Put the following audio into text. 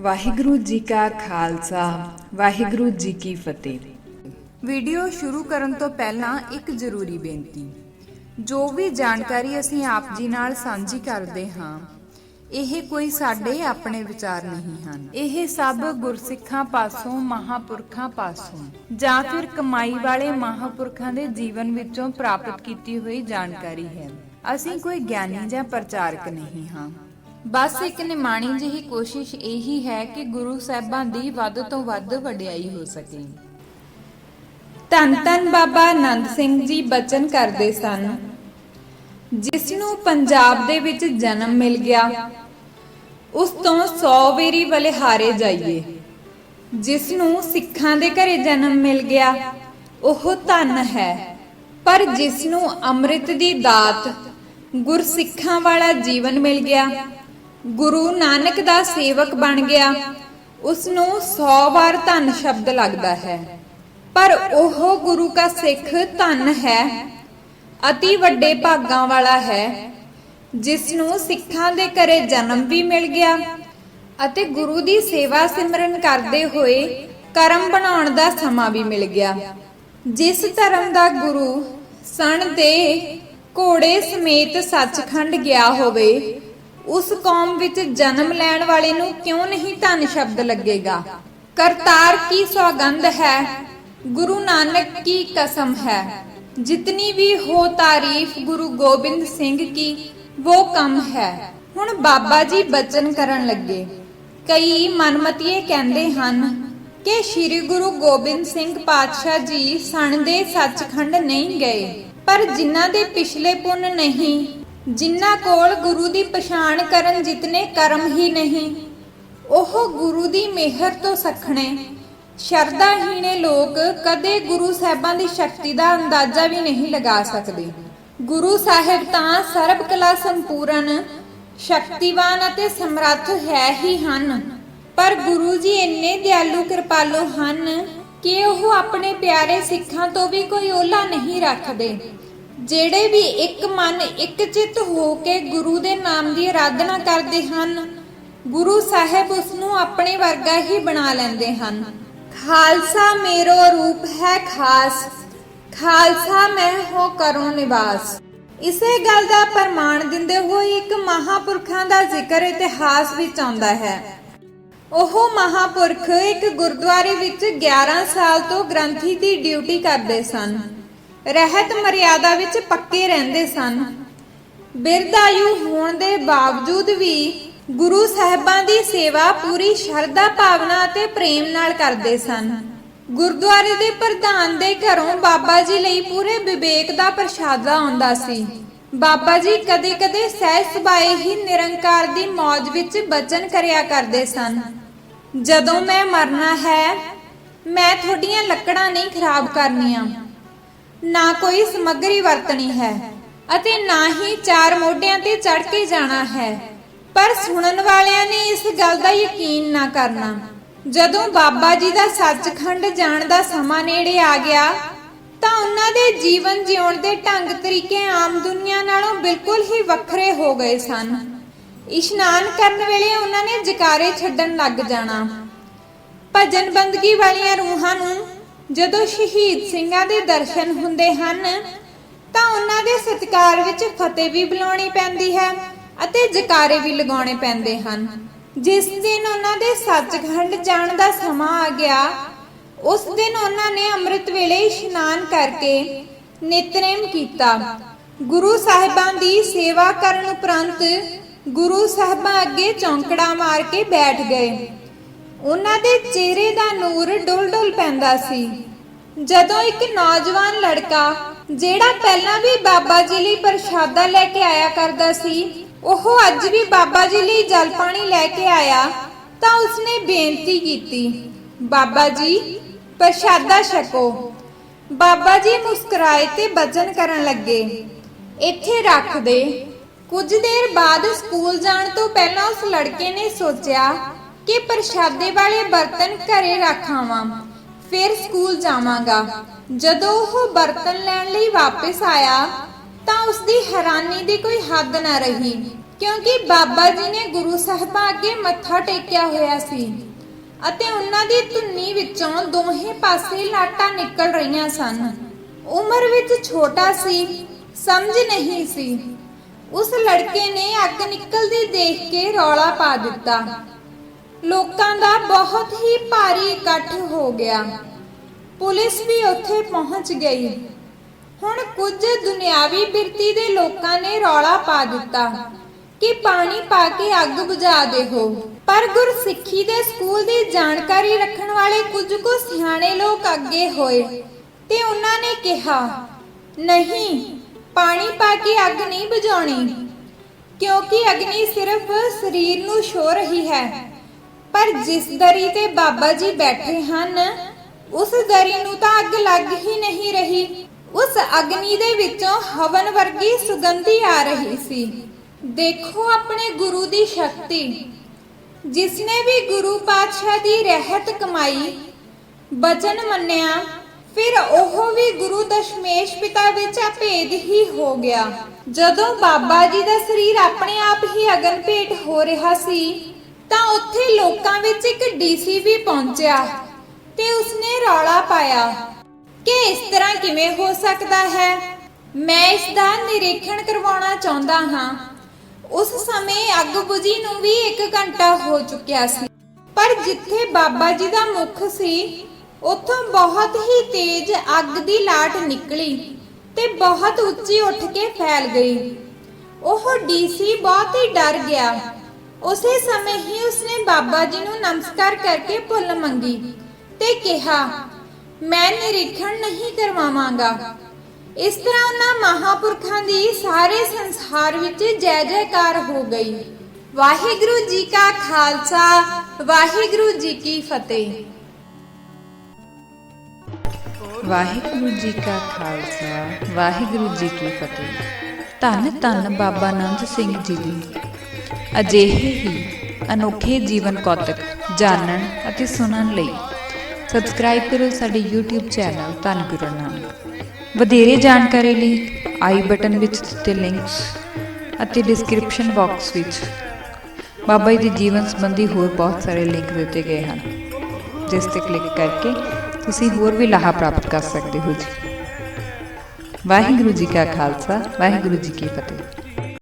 ਵਾਹਿਗੁਰੂ ਜੀ ਕਾ ਖਾਲਸਾ ਵਾਹਿਗੁਰੂ ਜੀ ਕੀ ਫਤਿਹ। ਵੀਡੀਓ ਸ਼ੁਰੂ ਕਰਨ ਤੋਂ ਪਹਿਲਾਂ ਇੱਕ ਜ਼ਰੂਰੀ ਬੇਨਤੀ। ਜੋ ਵੀ ਜਾਣਕਾਰੀ ਅਸੀਂ ਆਪ ਜੀ ਨਾਲ ਸਾਂਝੀ ਕਰਦੇ ਹਾਂ ਇਹ ਕੋਈ ਸਾਡੇ ਆਪਣੇ ਵਿਚਾਰ ਨਹੀਂ ਹਨ। ਇਹ ਸਭ ਗੁਰਸਿੱਖਾਂ ਪਾਸੋਂ ਮਹਾਪੁਰਖਾਂ ਪਾਸੋਂ ਜਾਂ ਫਿਰ ਕਮਾਈ ਵਾਲੇ ਮਹਾਪੁਰਖਾਂ ਦੇ ਜੀਵਨ ਵਿੱਚੋਂ ਪ੍ਰਾਪਤ ਕੀਤੀ ਹੋਈ ਜਾਣਕਾਰੀ ਹੈ। ਅਸੀਂ ਕੋਈ ਗਿਆਨੀ ਜਾਂ ਪ੍ਰਚਾਰਕ ਨਹੀਂ ਹਾਂ। ਬਸ ਇੱਕ ਨਿਮਾਣੀ ਜਿਹੀ ਕੋਸ਼ਿਸ਼ ਇਹੀ ਹੈ ਕਿ ਗੁਰੂ ਸਾਹਿਬਾਂ ਦੀ ਵੱਧ ਤੋਂ ਵੱਧ ਵਡਿਆਈ ਹੋ ਸਕੇ। ਧੰਨ ਧੰਨ ਬਾਬਾ ਆਨੰਦ ਸਿੰਘ ਜੀ ਬਚਨ ਕਰਦੇ ਸਨ। ਜਿਸ ਨੂੰ ਪੰਜਾਬ ਦੇ ਵਿੱਚ ਜਨਮ ਮਿਲ ਗਿਆ, ਉਸ ਤੋਂ 100 ਵੇਰੀ ਬਲਿਹਾਰੇ ਜਾਈਏ। ਜਿਸ ਨੂੰ ਸਿੱਖਾਂ ਦੇ ਘਰੇ ਜਨਮ ਮਿਲ ਗਿਆ, ਉਹ ਧਨ ਹੈ। ਪਰ ਜਿਸ ਨੂੰ ਅੰਮ੍ਰਿਤ ਦੀ ਦਾਤ ਗੁਰਸਿੱਖਾਂ ਵਾਲਾ ਜੀਵਨ ਮਿਲ ਗਿਆ ਗੁਰੂ ਨਾਨਕ ਦਾ ਸੇਵਕ ਬਣ ਗਿਆ। ਉਸ ਨੂੰ 100 ਵਾਰ ਧੰਨ ਸ਼ਬਦ ਲੱਗਦਾ ਹੈ। ਪਰ ਉਹ ਗੁਰੂ ਦਾ ਸਿੱਖ ਧੰਨ ਹੈ। ਅਤੀ ਵੱਡੇ ਭਾਗਾਂ ਵਾਲਾ ਹੈ। ਜਿਸ ਨੂੰ ਸਿੱਖਾਂ ਦੇ ਘਰੇ ਜਨਮ ਵੀ ਮਿਲ ਗਿਆ ਅਤੇ ਗੁਰੂ ਦੀ ਸੇਵਾ ਸਿਮਰਨ ਕਰਦੇ ਹੋਏ ਕਰਮ ਬਣਾਉਣ ਦਾ ਸਮਾਂ ਵੀ ਮਿਲ ਗਿਆ। ਜਿਸ ਧਰਮ ਦਾ ਗੁਰੂ, ਸਣ ਦੇ ਘੋੜੇ ਸਮੇਤ ਸੱਚਖੰਡ ਗਿਆ ਹੋਵੇ ਉਸ ਕੌਮ ਵਿੱਚ ਜਨਮ ਲੈਣ ਵਾਲੇ ਨੂੰ ਕਿਉਂ ਨਹੀਂ ਧੰਨ ਸ਼ਬਦ ਲੱਗੇਗਾ? ਕਰਤਾਰ ਕੀ ਸੌਗੰਧ ਹੈ? ਗੁਰੂ ਨਾਨਕ ਕੀ ਕਸਮ ਹੈ? ਜਿਤਨੀ ਵੀ ਹੋ ਤਾਰੀਫ ਗੁਰੂ ਗੋਬਿੰਦ ਸਿੰਘ ਕੀ ਉਹ ਕਮ ਹੈ। ਹੁਣ ਬਾਬਾ ਜੀ ਬਚਨ ਕਰਨ ਲੱਗੇ। ਕਈ ਮਨਮਤੀਏ ਕਹਿੰਦੇ ਹਨ ਕਿ ਸ੍ਰੀ ਗੁਰੂ ਗੋਬਿੰਦ ਸਿੰਘ ਪਾਤਸ਼ਾਹ ਜੀ ਸਣ ਦੇ ਸੱਚਖੰਡ ਨਹੀਂ ਗਏ, ਪਰ ਜਿਨ੍ਹਾਂ ਦੇ ਪਿਛਲੇ ਪੁੰਨ ਨਹੀਂ ਜਿਨ੍ਹਾਂ ਕੋਲ ਗੁਰੂ ਦੀ ਪਛਾਣ ਕਰਨ ਜਿਤਨੇ ਕਰਮ ਹੀ ਨਹੀਂ, ਉਹ ਗੁਰੂ ਦੀ ਮਿਹਰ ਤੋਂ ਸਖਣੇ। ਸ਼ਰਧਾਹੀਣੇ ਲੋਕ ਕਦੇ ਗੁਰੂ ਸਾਹਿਬਾਂ ਦੀ ਸ਼ਕਤੀ ਦਾ ਅੰਦਾਜ਼ਾ ਵੀ ਨਹੀਂ ਲਗਾ ਸਕਦੇ। ਗੁਰੂ ਸਾਹਿਬ ਤਾਂ ਸਰਬ ਕਲਾ ਸੰਪੂਰਨ, ਸ਼ਕਤੀਵਾਨ ਅਤੇ ਸਮਰੱਥ ਹੈ ਹੀ ਹਨ। ਪਰ ਗੁਰੂ ਜੀ ਇੰਨੇ ਦਿਆਲੂ ਕਿਰਪਾਲੂ ਹਨ ਕਿ ਉਹ ਆਪਣੇ ਪਿਆਰੇ ਸਿੱਖਾਂ ਤੋਂ ਵੀ ਕੋਈ ਓਲਾ ਨਹੀਂ ਰੱਖਦੇ। ਜਿਹੜੇ ਵੀ ਇੱਕ ਮਨ, ਇੱਕ ਚਿੱਤ ਹੋ ਕੇ ਗੁਰੂ ਦੇ ਨਾਮ ਦੀ ਆਰਾਧਨਾ ਕਰਦੇ ਹਨ, ਗੁਰੂ ਸਾਹਿਬ ਉਸ ਨੂੰ ਆਪਣੇ ਵਰਗਾ ਹੀ ਬਣਾ ਲੈਂਦੇ ਹਨ। ਖਾਲਸਾ ਮੇਰੋ ਰੂਪ ਹੈ ਖਾਸ, ਖਾਲਸਾ ਮੈਂ ਹੋ ਕਰੂੰ ਨਿਵਾਸ। ਇਸੇ ਗੱਲ ਦਾ ਪ੍ਰਮਾਣ ਦਿੰਦੇ ਹੋਏ ਇੱਕ ਮਹਾਪੁਰਖਾਂ ਦਾ ਜ਼ਿਕਰ ਇਤਿਹਾਸ ਵਿੱਚ ਆਉਂਦਾ ਹੈ। ਉਹ ਮਹਾਪੁਰਖ ਇੱਕ ਗੁਰਦੁਆਰੇ ਵਿੱਚ 11 ਸਾਲ ਤੋਂ ਗ੍ਰੰਥੀ ਦੀ ਡਿਊਟੀ ਕਰਦੇ ਸਨ। ਰਹਿਤ ਮਰਿਆਦਾ ਵਿੱਚ ਪੱਕੇ ਰਹਿੰਦੇ ਸਨ। ਬਿਰਦਾਯੂ ਹੋਣ ਦੇ ਬਾਵਜੂਦ ਵੀ ਗੁਰੂ ਸਾਹਿਬਾਂ ਦੀ ਸੇਵਾ ਪੂਰੀ ਸ਼ਰਧਾ, ਭਾਵਨਾ ਅਤੇ ਪ੍ਰੇਮ ਨਾਲ ਕਰਦੇ ਸਨ। ਗੁਰਦੁਆਰੇ ਦੇ ਪ੍ਰਧਾਨ ਦੇ ਘਰੋਂ ਬਾਬਾ ਜੀ ਲਈ ਪੂਰੇ ਵਿਵੇਕ ਦਾ ਪ੍ਰਸ਼ਾਦਾ ਆਉਂਦਾ ਸੀ। ਬਾਬਾ ਜੀ ਕਦੇ-ਕਦੇ ਸਹਿਜ ਸੁਭਾਏ ਹੀ ਨਿਰੰਕਾਰ ਦੀ ਮੌਜ ਵਿੱਚ ਬਚਨ ਕਰਿਆ ਕਰਦੇ ਸਨ। ਜਦੋਂ ਮੈਂ ਮਰਨਾ ਹੈ, ਮੈਂ ਤੁਹਾਡੀਆਂ ਲੱਕੜਾਂ ਨਹੀਂ ਖਰਾਬ ਕਰਨੀਆਂ। ਨਾ ਕੋਈ ਸਮੱਗਰੀ ਵਰਤਣੀ ਹੈ ਅਤੇ ਨਾ ਹੀ ਚਾਰ ਮੋਢਿਆਂ ਤੇ ਚੜ ਕੇ ਜਾਣਾ ਹੈ। ਪਰ ਸੁਣਨ ਵਾਲਿਆਂ ਨੇ ਇਸ ਗੱਲ ਦਾ ਯਕੀਨ ਨਾ ਕਰਨਾ। ਜਦੋਂ ਬਾਬਾ ਜੀ ਦਾ ਸੱਚਖੰਡ ਜਾਣ ਦਾ ਸਮਾਂ ਨੇੜੇ ਆ ਗਿਆ, ਤਾਂ ਉਹਨਾਂ ਦੇ ਜੀਵਨ ਜਿਉਣ ਦੇ ਢੰਗ ਤਰੀਕੇ ਆਮ ਦੁਨੀਆ ਨਾਲੋਂ ਬਿਲਕੁਲ ਹੀ ਵੱਖਰੇ ਹੋ ਗਏ ਸਨ। ਇਸ਼ਨਾਨ ਕਰਨ ਵੇਲੇ ਉਹਨਾਂ ਨੇ ਜਕਾਰੇ ਛੱਡਣ ਲੱਗ ਜਾਣਾ। ਭਜਨ ਬੰਦਗੀ ਵਾਲੀਆਂ ਰੂਹਾਂ ਨੂੰ ਜਦੋਂ ਸ਼ਹੀਦ ਸਿੰਘਾਂ ਦੇ ਦਰਸ਼ਨ ਹੁੰਦੇ ਹਨ, ਤਾਂ ਉਹਨਾਂ ਦੇ ਸਤਿਕਾਰ ਵਿੱਚ ਫਤਿਹ ਵੀ ਬੁਲਾਉਣੀ ਪੈਂਦੀ ਹੈ ਅਤੇ ਜਕਾਰੇ ਵੀ ਲਗਾਉਣੇ ਪੈਂਦੇ ਹਨ। ਜਿਸ ਦਿਨ ਉਹਨਾਂ ਦੇ ਸੱਚਖੰਡ ਜਾਣ ਦਾ ਸਮਾਂ ਆ ਗਿਆ, ਉਸ ਦਿਨ ਉਹਨਾਂ ਨੇ ਅੰਮ੍ਰਿਤ ਵੇਲੇ ਇਸ਼ਨਾਨ ਕਰਕੇ ਨਿਤਨੇਮ ਕੀਤਾ। ਗੁਰੂ ਸਾਹਿਬਾਂ ਦੀ ਸੇਵਾ ਕਰਨ ਉਪਰੰਤ ਗੁਰੂ ਸਾਹਿਬਾਂ ਅੱਗੇ ਚੌਂਕੜਾ ਮਾਰ ਕੇ ਬੈਠ ਗਏ। ਉਹਨਾਂ ਦੇ ਚਿਹਰੇ ਦਾ ਨੂਰ ਡੁੱਲ-ਡੁੱਲ ਪੈਂਦਾ ਸੀ। ਜਦੋਂ ਇੱਕ ਨੌਜਵਾਨ ਲੜਕਾ, ਜਿਹੜਾ ਪਹਿਲਾਂ ਵੀ ਬਾਬਾ ਜੀ ਲਈ ਪ੍ਰਸ਼ਾਦਾ ਲੈ ਕੇ ਆਇਆ ਕਰਦਾ ਸੀ, ਉਹ ਅੱਜ ਵੀ ਬਾਬਾ ਜੀ ਲਈ ਜਲ ਪਾਣੀ ਲੈ ਕੇ ਆਇਆ, ਤਾਂ ਉਸਨੇ ਬੇਨਤੀ ਕੀਤੀ, ਬਾਬਾ ਜੀ, ਪ੍ਰਸ਼ਾਦਾ ਛਕੋ। ਬਾਬਾ ਜੀ ਮੁਸਕਰਾਏ ਤੇ ਬਚਨ ਕਰਨ ਲੱਗੇ, ਇੱਥੇ ਰੱਖ ਦੇ। ਕੁਝ ਦੇਰ ਬਾਅਦ ਸਕੂਲ ਜਾਣ ਤੋਂ ਪਹਿਲਾਂ ਉਸ ਲੜਕੇ ਨੇ ਸੋਚਿਆ ਕਿ ਪ੍ਰਸ਼ਾਦੇ ਵਾਲੇ ਬਰਤਨ ਘਰੇ ਰੱਖਾਵਾਂ, ਫਿਰ ਸਕੂਲ ਜਾਵਾਂਗਾ। ਜਦੋਂ ਉਹ ਬਰਤਨ ਲੈਣ ਲਈ ਵਾਪਸ ਆਇਆ, ਤਾਂ ਉਸ ਦੀ ਹੈਰਾਨੀ ਦੀ ਕੋਈ ਹੱਦ ਨਾ ਰਹੀ, ਕਿਉਂਕਿ ਬਾਬਾ ਜੀ ਨੇ ਗੁਰੂ ਸਾਹਿਬਾਂ ਅੱਗੇ ਮੱਥਾ ਟੇਕਿਆ ਹੋਇਆ ਸੀ ਅਤੇ ਉਹਨਾਂ ਦੀ ਧੁੰਨੀ ਵਿੱਚੋਂ ਦੋਹੇ ਪਾਸੇ ਲਾਟਾਂ ਨਿਕਲ ਰਹੀਆਂ ਸਨ। ਉਮਰ ਵਿੱਚ ਛੋਟਾ ਸੀ, ਸਮਝ ਨਹੀਂ ਸੀ। ਉਸ ਲੜਕੇ ਨੇ ਅੱਗ ਨਿਕਲਦੀ ਦੇਖ ਕੇ ਰੌਲਾ ਪਾ ਦਿੱਤਾ। ਲੋਕਾਂ ਦਾ ਬਹੁਤ ਹੀ ਭਾਰੀ ਇਕੱਠ ਹੋ ਗਿਆ। ਪੁਲਿਸ ਵੀ ਉੱਥੇ ਪਹੁੰਚ ਗਈ। ਹੁਣ ਕੁਝ ਦੁਨਿਆਵੀ ਬਿਰਤੀ ਦੇ ਲੋਕਾਂ ਨੇ ਰੌਲਾ ਪਾ ਦਿੱਤਾ ਕਿ ਪਾਣੀ ਪਾ ਕੇ ਅੱਗ ਬੁਝਾ ਦੇਹੋ ਪਰ ਗੁਰਸਿੱਖੀ ਦੇ ਸਕੂਲ ਦੀ ਜਾਣਕਾਰੀ ਰੱਖਣ ਵਾਲੇ ਕੁਝ ਕੁ ਸਿਆਣੇ ਲੋਕ ਅੱਗੇ ਹੋਏ ਤੇ ਉਹਨਾਂ ਨੇ ਕਿਹਾ, ਨਹੀਂ, ਪਾਣੀ ਪਾ ਕੇ ਅੱਗ ਨਹੀਂ ਬੁਝਾਉਣੀ, ਕਿਉਂਕਿ ਅਗਨੀ ਸਿਰਫ ਸਰੀਰ ਨੂੰ ਛੋ ਰਹੀ ਹੈ। ਪਰ ਜਿਸ ਦਰੀ ਤੇ ਬਾਬਾ ਜੀ ਬੈਠੇ ਹਨ, ਉਸ ਦਰੀ ਨੂੰ ਤਾਂ ਅੱਗ ਲੱਗ ਹੀ ਨਹੀਂ ਰਹੀ। ਉਸ ਅਗਨੀ ਦੇ ਵਿੱਚੋਂ ਹਵਨ ਵਰਗੀ ਸੁਗੰਧੀ ਆ ਰਹੀ ਸੀ। ਦੇਖੋ ਆਪਣੇ ਗੁਰੂ ਦੀ ਸ਼ਕਤੀ। ਜਿਸ ਨੇ ਵੀ ਗੁਰੂ ਪਾਤਸ਼ਾਹ ਦੀ ਰਹਿਤ ਕਮਾਈ, ਬਚਨ ਮੰਨਿਆ, ਫਿਰ ਉਹ ਵੀ ਗੁਰੂ ਦਸ਼ਮੇਸ਼ ਪਿਤਾ ਵਿੱਚ ਭੇਦ ਹੀ ਹੋ ਗਿਆ। ਜਦੋਂ ਬਾਬਾ ਜੀ ਦਾ ਸਰੀਰ ਆਪਣੇ ਆਪ ਹੀ ਅਗਨ ਭੇਟ ਹੋ ਰਿਹਾ ਸੀ ਤਾਂ ਉੱਥੇ ਲੋਕਾਂ ਵਿੱਚ ਇੱਕ ਡੀਸੀ ਵੀ ਪਹੁੰਚਿਆ ਤੇ ਉਸਨੇ ਰੌਲਾ ਪਾਇਆ ਕਿ ਇਸ ਤਰ੍ਹਾਂ ਕਿਵੇਂ ਹੋ ਸਕਦਾ ਹੈ। ਮੈਂ ਇਸ ਦਾ ਨਿਰੀਖਣ ਕਰਵਾਉਣਾ ਚਾਹੁੰਦਾ ਹਾਂ। ਉਸ ਸਮੇਂ ਅੱਗ ਬੁਝੀ ਨੂੰ ਵੀ 1 ਘੰਟਾ ਹੋ ਚੁੱਕਿਆ ਸੀ। ਪਰ ਜਿੱਥੇ ਬਾਬਾ ਜੀ ਦਾ ਮੁਖ ਸੀ, ਉੱਥੋਂ ਬਹੁਤ ਹੀ ਤੇਜ਼ ਅੱਗ ਦੀ ਲਾਟ ਨਿਕਲੀ ਤੇ ਬਹੁਤ ਉੱਚੀ ਉੱਠ ਕੇ ਫੈਲ ਗਈ। ਉਹ ਡੀਸੀ ਬਹੁਤ ਹੀ ਡਰ ਗਿਆ ਉਸੇ ਸਮੇਂ ਹੀ ਉਸਨੇ ਬਾਬਾ ਜੀ ਨੂੰ ਨਮਸਕਾਰ ਕਰਕੇ ਭੁੱਲ ਮੰਗੀ ਤੇ ਕਿਹਾ, ਮੈਂ ਨਿਰੀਖਣ ਨਹੀਂ ਕਰਵਾਵਾਂਗਾ। ਇਸ ਤਰ੍ਹਾਂ ਉਹਨਾਂ ਮਹਾਪੁਰਖਾਂ ਦੀ ਸਾਰੇ ਸੰਸਾਰ ਵਿੱਚ ਜੈ ਜੈਕਾਰ ਹੋ ਗਈ। ਵਾਹਿਗੁਰੂ ਜੀ ਕਾ ਖਾਲਸਾ, ਵਾਹਿਗੁਰੂ ਜੀ ਕੀ ਫਤਿਹ। ਵਾਹਿਗੁਰੂ ਜੀ ਕਾ ਖਾਲਸਾ, ਵਾਹਿਗੁਰੂ ਜੀ ਕੀ ਫਤਿਹ। ਧੰਨ ਧੰਨ ਬਾਬਾ ਨੰਦ ਸਿੰਘ ਜੀ ਦੀ। ਅਜਿਹੇ ਹੀ ਅਨੋਖੇ ਜੀਵਨ ਕੌਤਕ ਜਾਣਨ ਅਤੇ ਸੁਣਨ ਲਈ ਸਬਸਕ੍ਰਾਈਬ ਕਰੋ ਸਾਡੇ YouTube ਚੈਨਲ ਧੰਨ ਗੁਰੂ ਨਾਨਕ। ਵਧੇਰੇ ਜਾਣਕਾਰੀ ਲਈ ਆਈ ਬਟਨ ਵਿੱਚ ਦਿੱਤੇ ਲਿੰਕਸ ਅਤੇ ਡਿਸਕ੍ਰਿਪਸ਼ਨ ਬਾਕਸ ਵਿੱਚ ਬਾਬਾ ਜੀ ਦੇ ਜੀਵਨ ਸੰਬੰਧੀ ਹੋਰ ਬਹੁਤ ਸਾਰੇ ਲਿੰਕ ਦਿੱਤੇ ਗਏ ਹਨ, ਜਿਸ ਤੇ ਕਲਿੱਕ ਕਰਕੇ ਤੁਸੀਂ ਹੋਰ ਵੀ ਲਾਹਾ ਪ੍ਰਾਪਤ ਕਰ ਸਕਦੇ ਹੋ ਜੀ। ਵਾਹਿਗੁਰੂ ਜੀ ਕਾ ਖਾਲਸਾ, ਵਾਹਿਗੁਰੂ ਜੀ ਕੀ ਫਤਿਹ।